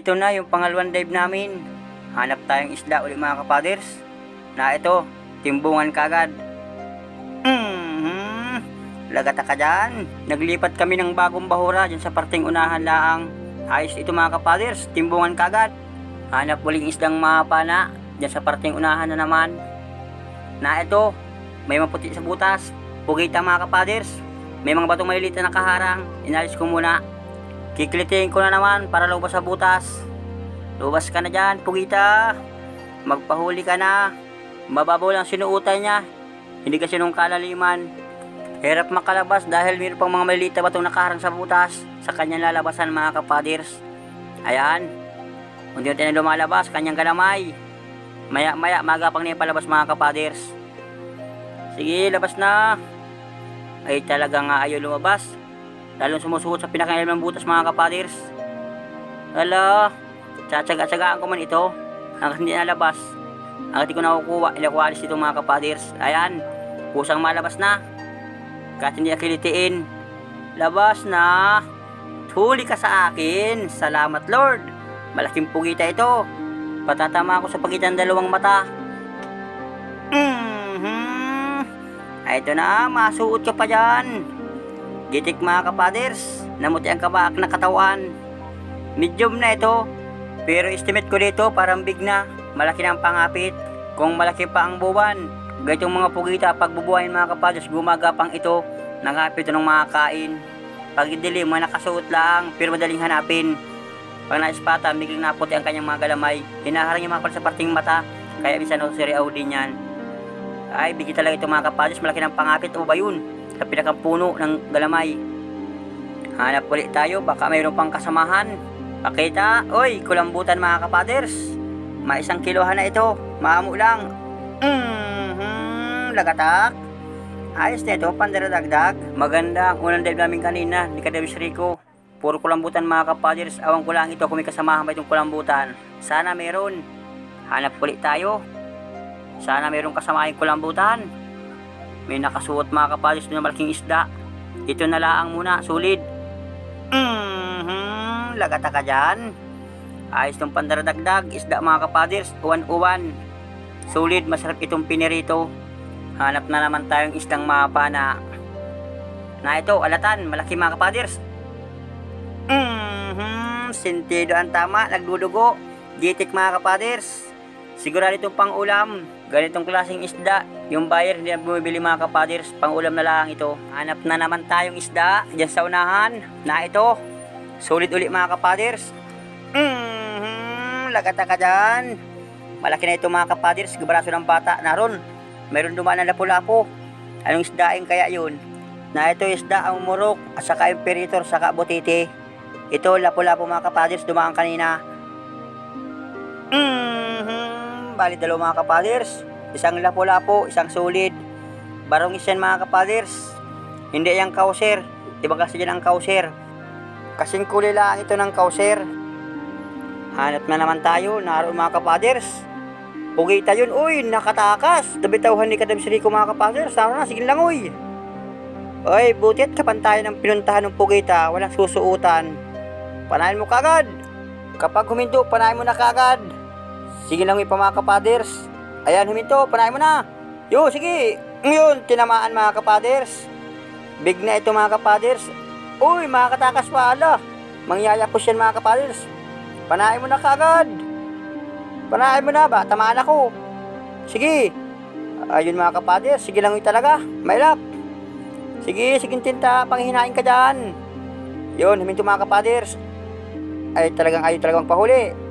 Ito na yung pangalawang dive namin. Hanap tayong isda ulit mga kapaders. Na ito, timbungan kagad. Mhm. Lagata ka dyan. Naglipat kami ng bagong bahura dyan sa parting unahan laang. Ayos ito mga kapaders, timbungan kagad. Hanap uling isdang mapana dyan sa parting unahan na naman. Na ito, may maputi sa butas. Pugita mga kapaders. May mga batong maliliit na nakaharang. Inalis ko muna. Kiklitiin ko na naman para lumabas sa butas. Lumabas ka na dyan, Pugita. Magpahuli ka na. Mababaw lang sinuutan niya. Hindi kasi nung kalaliman. Hirap makalabas dahil mayroon pang mga maliliit na batong nakaharang sa butas sa kanyang lalabasan mga kapaders. Ayan. Unti-unti na lumalabas, kanyang galamay. Maya maya magapang na yung palabas mga kapaders. Sige, labas na. Ay talaga nga ayaw lumabas. Lalong sumusuot sa pinakailam ng butas mga kapaders. Hala, tsatsaga-tsagaan ko man ito. Hanggang hindi nalabas. Hanggang di ko nakukuha, ilakwalis ito mga kapaders. Ayan, kusang malabas na. Kahit hindi akilitiin. Labas na. Huli ka sa akin. Salamat Lord. Malaking pugita ito. Patatama ako sa pagitan ng dalawang mata. Mhm. Ay, ito na, masuot ka pa dyan. Gitik mga kapaders, namuti ang kabaak na katawan. Medium na ito, pero estimate ko dito parang big na. Malaki na ang pangapit. Kung malaki pa ang buwan, ganitong mga pugita, pag bubuhayin mga kapaders, gumagapang ito. Nangapit ito ng mga kain. Pag dilim, mga nakasuot lang, pero madaling hanapin. Pag naispata, biglang naputi ang kanyang mga galamay. Hinaharang yung mga kapal sa parting mata, kaya minsan ako si din yan. Ay, bigyan talaga ito mga kapaders, malaki ng pangapit o ba yun? Sa pinakang puno ng galamay. Hanap ulit tayo, baka mayroon pang kasamahan. Pakita, oy, kulambutan mga kapaders. May isang kilohan na ito, maamo lang. Mhm, lagatak. Ayos na ito, pandaradagdag. Maganda ang unang dive namin kanina, ni Kadebis Rico. Puro kulambutan mga kapaders, awang ko lang ito kung may kasamahan ba itong kulambutan. Sana meron. Hanap ulit tayo. Sana mayroong kasama yung kulambutan. May nakasuot mga kapaders na malaking isda. Ito na laang muna, sulit. Mhm, lagata ka dyan. Ayos ng pandaradagdag, isda mga kapaders, uwan-uwan. Sulit, masarap itong pinirito. Hanap na naman tayong isdang mapa na na ito, alatan, malaki mga kapaders. Mhm, sentido ang tama, nagdudugo. Gitik mga kapaders. Sigurado itong pang ulam. Ganitong klaseng isda. Yung buyer hindi na bumibili mga kapaders. Pang ulam na lang ito. Hanap na naman tayong isda. Diyan sa unahan. Na ito. Sulit ulit mga kapaders. Mhm, lagata ka dyan. Malaki na ito mga kapaders. Gabraso ng bata. Naroon. Meron dumaan na lapu-lapo. Anong isdaing kaya yun? Na ito isda ang murok at saka imperator saka butiti. Ito lapu-lapo mga kapaders. Dumaan kanina. Mhm, bali dalawa mga kapaders. Isang lapo-lapo, isang solid. Barong yan mga kapaders. Hindi yung kauser. Iba kasi yan ang kauser. Kasing kulay lang ito ng kauser. Hanap na naman tayo. Naroon mga kapaders. Pugita yun. Uy, nakatakas. Dabitawhan ni Kadam Siriko mga kapaders. Sana na, sige lang uy. Uy, butit kapantayan ng pinuntahan ng pugita. Walang susuutan. Panahin mo kagad. Kapag huminto, panahin mo na kagad. Sige lang yung mga kapaders. Ayan, huminto, panahin mo na. Yo, sige. Yun, tinamaan mga kapaders. Big na ito mga kapaders. Uy, mga katakas pa, ala. Mangyayapos yan mga kapaders. Panahin mo na kagad. Panahin mo na ba? Tamaan ako. Sige. Ayun mga kapaders, sige lang yun talaga. Mailap. Sige, sige tinta, panghinain ka dyan. Yun, huminto mga kapaders. Ay talagang ayaw talagang pahuli.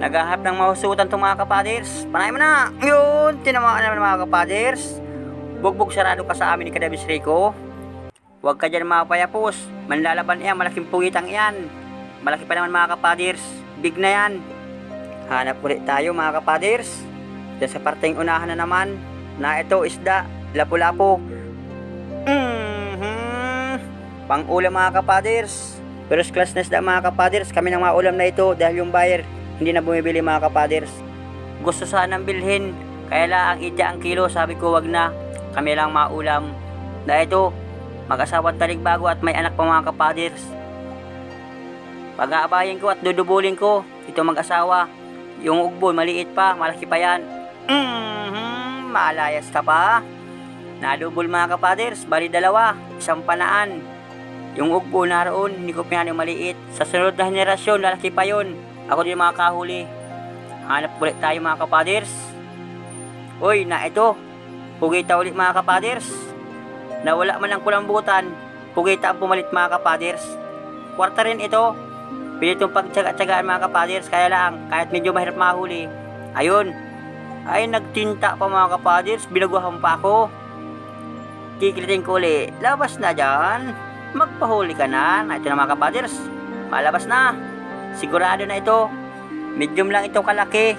Naghahap ng mahusutan itong mga kapaders. Panahin mo na. Yun, tinamaan naman mga kapaders. Bugbog sarado ka sa amin ni Kadabis Rico. Huwag ka dyan mga payapos. Manlalaban yan, malaking pugitang yan. Malaki pa naman mga kapaders. Big na yan. Hanap ulit tayo mga kapaders. Diyan sa parteng unahan na naman. Na ito isda, lapu-lapo. Mhm. Pang ulam mga kapaders. First class na isda mga kapaders. Kami ng mga ulam na ito dahil yung buyer hindi na bumibili mga kapaders. Gusto sanang bilhin. Kaya lang itya ang kilo. Sabi ko wag na. Kami lang mga ulam. Na ito, mag-asawang taligbago at may anak pa mga kapaders. Pag-aabayin ko at dudubulin ko, Ito mag-asawa. Yung ugbo, maliit pa, malaki pa yan. Mhm, malayas ka pa. Nadubol mga kapaders, bali dalawa, isang panaan. Yung ugbo naroon, hindi ko pinano maliit. Sa sunod na henerasyon, lalaki pa yon. Ako din mga kahuli. Hanap ulit tayo mga kapaders. Uy, na ito. Pugita ulit mga kapaders. Nawala man ang kulambutan, pugita ang pumalit mga kapaders. Kwarta rin ito. Pinitong pagtsaga-tsagaan mga kapaders, kaya lang, kahit medyo mahirap mahuli. Ayun, ay nagtinta pa mga kapaders, binaguhan pa ako. Kikilitin ko ulit, labas na dyan. Magpahuli ka. Na ito na mga kapaders, malabas na. Sigurado na ito. Medium lang ito kalaki.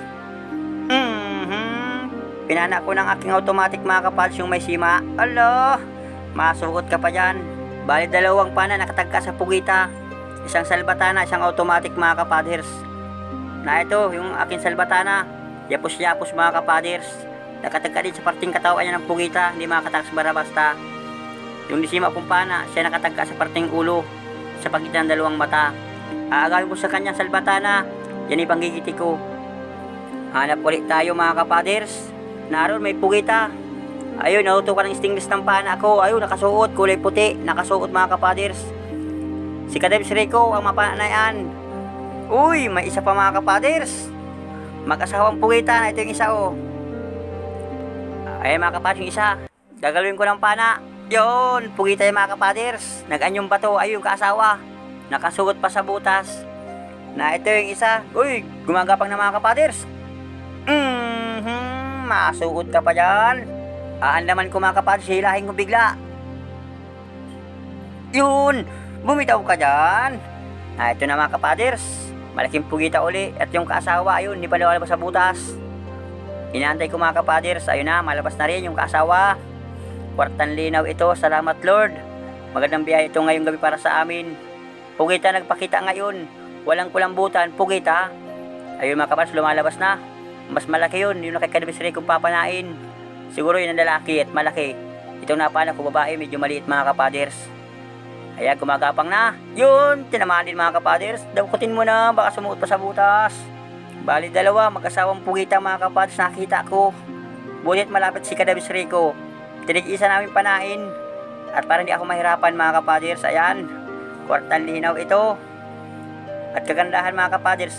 Mhm. Pinana ko ng aking automatic mga kapaders yung may sima. Alo, masugot ka pa dyan. Bali dalawang pana nakatagka sa pugita. Isang salbatana, isang automatic mga kapaders. Na ito, yung aking salbatana. Yapos-yapos mga kapaders. Nakatagka din sa parting katawan niya ng pugita, hindi makatakas bara basta. Yung disima kong pana, siya nakatagka sa parting ulo, sa pagitan ng dalawang mata. Aagawin ko sa kanyang salbatana, yan ang panggigiti ko. Hanap ulit tayo mga kapaders. Naroon may pugita. Ayun, nauto ka ng stingless ng pana ko. Ayun, nakasuot, kulay puti, nakasuot mga kapaders. Si Kadebs Rico, ang mapana na yan. Uy, may isa pa mga kapaders. Mag-asawang pugita na ito yung isa oh. Ay mga kapaders, yung isa. Gagalawin ko ng pana. Yon, pugita yung mga kapaders. Nag-anyong bato, ayun, kaasawa. Nakasuot pa sa butas. Na ito yung isa. Uy, gumagapang na mga kapaders. Mhm, masuot ka pa dyan. Aanlaman ko mga kapaders, hilahin ko bigla. Yun, bumitaw ka dyan. Na ito na mga kapaders. Malaking pugita uli at yung kaasawa, ayun, hindi pa sa butas. Inaantay ko mga kapaders, ayun na, malabas na rin yung kaasawa. Kwartan linaw ito, salamat Lord. Magandang biyahe ito ngayong gabi para sa amin. Pugita nagpakita ngayon, walang kulambutan, pugita. Ayun mga kapaders, lumalabas na. Mas malaki yun, yung nakikadibisiri kong papanain. Siguro yun ang lalaki at malaki. Itong napana ko babae, medyo maliit mga kapaders. Ayan, gumagapang na. Yun, tinamaan din mga kapaders. Dakutin mo na, baka sumuot pa sa butas. Bali dalawa, mag-asawang pugita mga kapaders, nakita ko. Bulit malapit si Kadabis Rico. Tinig-isa namin panain. At para hindi ako mahirapan mga kapaders, ayan. Kwartan linaw ito. At kagandahan mga kapaders,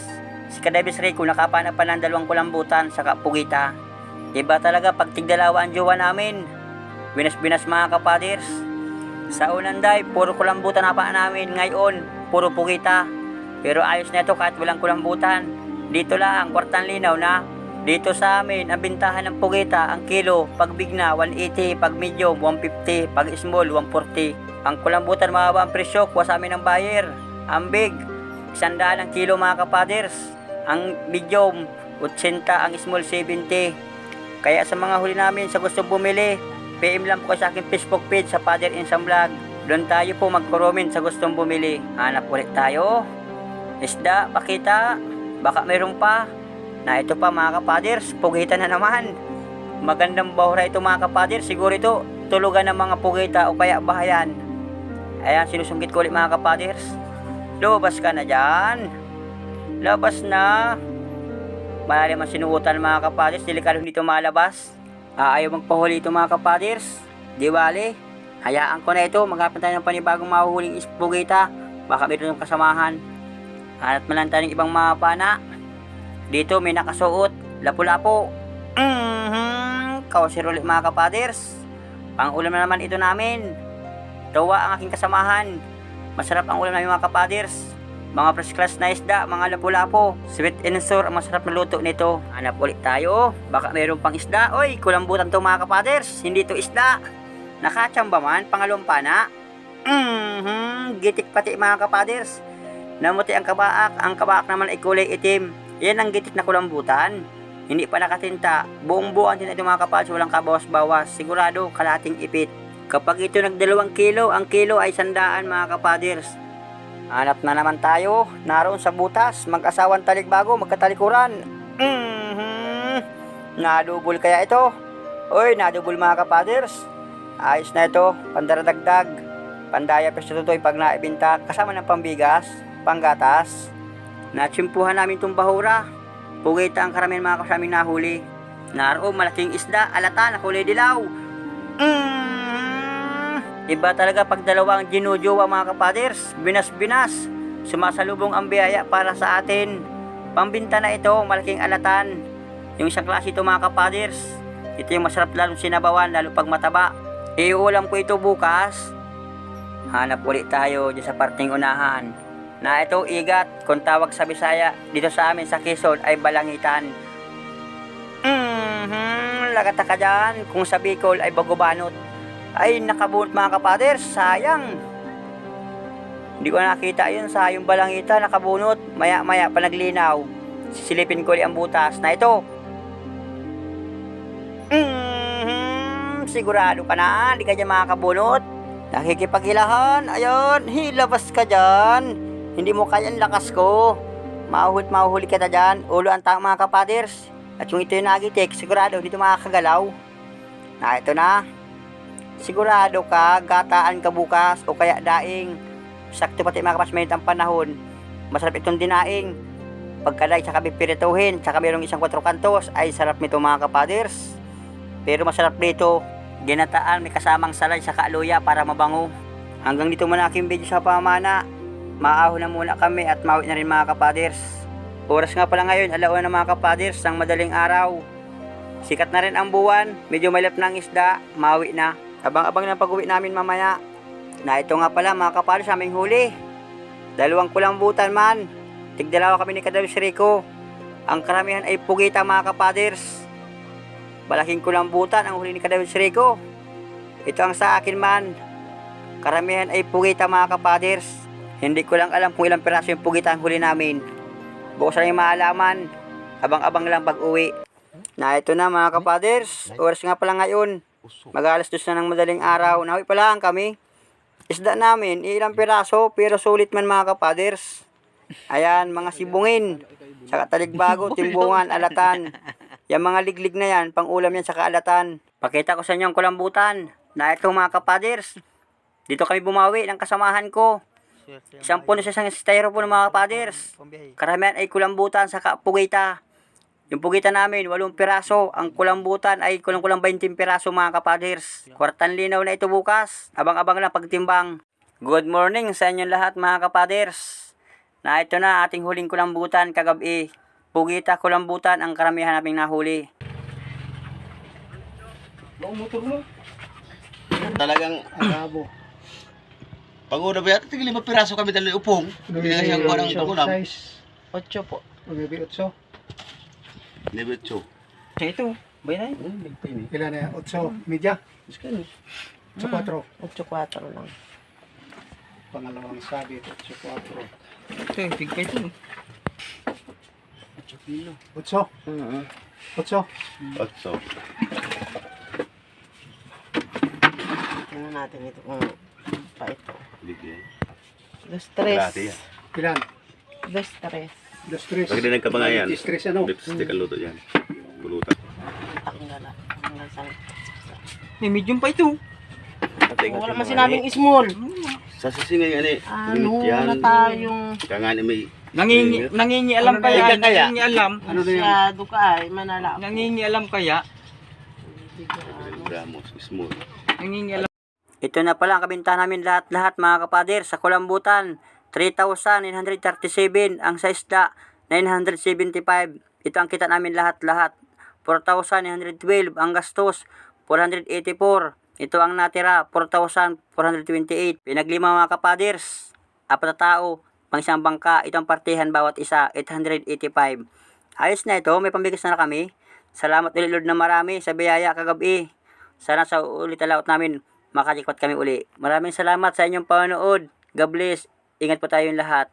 si Kadabis Rico nakapana pa ng dalawang kulambutan sa kapugita. Iba talaga pag tigdalawa ang jowa namin. Binas-binas mga kapaders. Sa unang day, puro kulambutan na pa namin. Ngayon, puro pugita. Pero ayos na ito kahit walang kulambutan. Dito lang, kwartan linaw na. Dito sa amin, ang bintahan ng pugita, ang kilo, pag big na, 180, pag medium, 150, pag small, 140. Ang kulambutan, mababa ang presyo, kuha sa amin ng buyer. Ang big, isandaan ang kilo mga kapaders. Ang medium, 80, ang small, 70. Kaya sa mga huli namin, sa gusto bumili, PM lang po sa aking Facebook page sa Father Insam Vlog. Doon tayo po mag-comment sa gustong bumili. Hanap ulit tayo. Isda, pakita. Baka mayroon pa. Na ito pa mga kapaders, pugita na naman. Magandang bahura ito mga kapaders. Siguro ito, tulugan ng mga pugita o kaya bahayan. Ayan, sinusungkit ko ulit mga kapaders. Lumabas ka na dyan. Labas na. Malalim ang sinuutan mga kapaders. Delikado dito malabas. Ah, ayaw magpahuli ito mga kapaders. Di bale. Hayaan ko na ito. Maghapan tayo ng panibagong mahuhuling ispugita. Baka meron ng kasamahan. Hanap man lang ibang mga pana. Dito may nakasuot. Lapu-lapo. Mhm. Kausir ulit mga kapaders. Pang ulam na naman ito namin. Tawa ang aking kasamahan. Masarap ang ulam namin mga kapaders. Mga first class na isda, mga lapu-lapo. Sweet and sour ang masarap na luto nito. Hanap ulit tayo. Baka mayroon pang isda. Oy, kulambutan to mga kapaders. Hindi to isda. Nakachamba man, pangalawang pana. Mhm, gitik pati mga kapaders. Namuti ang kabaak. Ang kabaak naman ay kulay itim. Yan ang gitik na kulambutan. Hindi pa nakatinta. Buong buo ang tinta mga kapaders. Walang kabawas-bawas. Sigurado, kalating ipit. Kapag ito nagdalawang kilo, ang kilo ay sandaan mga kapaders. Hanap na naman tayo. Naroon sa butas. Mag-asawang talikbago, magkatalikuran. Mhm. Nadubol kaya ito? Oy, nadubol mga kapaders. Ayos na ito. Pandaradagdag. Pandaya peso tutoy pag naibinta. Kasama ng pambigas, panggatas. Natsimpuhan namin itong bahura. Pugita ang karamihan mga kasaming nahuli. Naroon malaking isda, alata, na kulay dilaw. Mm. Iba talaga pag dalawang ginujowa mga kapaders, binas-binas. Sumasalubong ang biyaya para sa atin. Pambinta na ito, malaking alatan. Yung isang klase ito mga kapaders. Ito yung masarap lalong sinabawan, lalo pag mataba. Iulam ko ito bukas. Hanap ulit tayo dyan sa parting unahan. Na ito igat, kung tawag sa Bisaya, dito sa amin sa Quezon ay balangitan. Mhm, lagata ka dyan. Kung sa Bicol ay bagobanot. Ay, nakabunot mga kapaders, sayang. Hindi ko nakita yun sa yung balangita, nakabunot. Maya-maya pa naglinaw. Sisilipin ko ulit ang butas na ito. Mhm, sigurado ka na, hindi ka dyan makakabunot. Nakikipagilahan, ayun, hilabas ka dyan. Hindi mo kaya lakas ko. Mahuhuli ka na dyan. Ulo ang tang mga kapaders. At yung ito yung nagitik, sigurado dito makakagalaw. Na ito na. Sigurado ka, gataan ka bukas o kaya daing. Sakto pati mga kapasmate ang panahon. Masarap itong dinaing. Pagkalay sa pipirituhin, tsaka mayroong isang kwatro kantos, ay sarap nito mga kapaders. Pero masarap dito, ginataan may kasamang salay sa kaaluya para mabango. Hanggang dito muna aking video sa pamana. Maahon na muna kami at mawi na rin mga kapaders. Oras nga pala ngayon, alauna na mga kapaders, ang madaling araw. Sikat na rin ang buwan, medyo malap ng isda, mawi na. Abang-abang na pag-uwi namin mamaya. Na ito nga pala mga kapaders, aming huli. Dalawang kulambutan man. Tigdalawa kami ni Kadalus Rico. Ang karamihan ay pugita mga kapaders. Malaking kulambutan ang huli ni Kadalus Rico. Ito ang sa akin man. Karamihan ay pugita mga kapaders. Hindi ko lang alam kung ilang piraso yung pugita ang huli namin. Bukas na yung maalaman. Abang-abang lang pag-uwi. Na ito na mga kapaders. Oras nga pala ngayon. Mag-alas dos na ng madaling araw. Nawi pa lang kami. Isda namin, ilang piraso, pero sulit man mga kapaders. Ayan, mga sibungin. Sa kataligbago, timbungan, alatan. Yung mga liglig na yan, pang ulam yan sa kaalatan. Pakita ko sa inyo ang kulambutan. Na ito mga kapaders. Dito kami bumawi ng kasamahan ko. Isang puno sa isang styrofoam mga kapaders. Karamihan ay kulambutan sa pugita. Yung pugita namin, walong piraso. Ang kulambutan ay kulang-kulang 20 piraso mga kapaders. Kwartan linaw na ito bukas. Abang-abang lang pagtimbang. Good morning sa inyong lahat mga kapaders. Na ito na ating huling kulambutan kagabi. Pugita kulambutan ang karamihan naming nahuli. Talagang Bravo. pagod ba yan? Tigil lima piraso kami dali upong. Hindi na siyang parang pangulam. Size. 8 po. Magabi 8. Nebetso. Ito, bay na Ilan na yan? 8. Media. 8 4. 8-4 lang. Pangalawang sabi. 8 4. Ito, yung tigpa ito. 8. Mm 8. Otso. Tingnan natin ito kung pa ito. Bigyan. Dos tres. Ilan? Dos tres. Dos tres. Pag dinag ka pa nga yan. Stress ano? Lipstick ang luto yan. Bulutan. Ah. May medium pa ito. Wala man sinabing small. Sa sisingay ani. Ano yan. na tayong Kanga ni may Nangingi, nangingi alam Ano kaya, nangingi alam. Ano na yan? masyado ka ay manala. Nangingi alam kaya, gramos. Small. nangingi alam. Ito na pala ang kabintahan namin lahat-lahat mga kapader sa kulambutan. 3,937 ang sa isda, 975. Ito ang kita namin lahat-lahat. 4,912 ang gastos, 484. Ito ang natira, 4,428. Pinaglima mga kapaders, apat na tao, pang isang bangka, ito ang partihan bawat isa, 885. Ayos na ito, may pambigas na, kami. Salamat ulit Lord na marami sa biyaya kagabi. Sana sa ulit alaot namin makajikpat kami uli. Maraming salamat sa inyong panonood. God bless. Ingat po tayong lahat.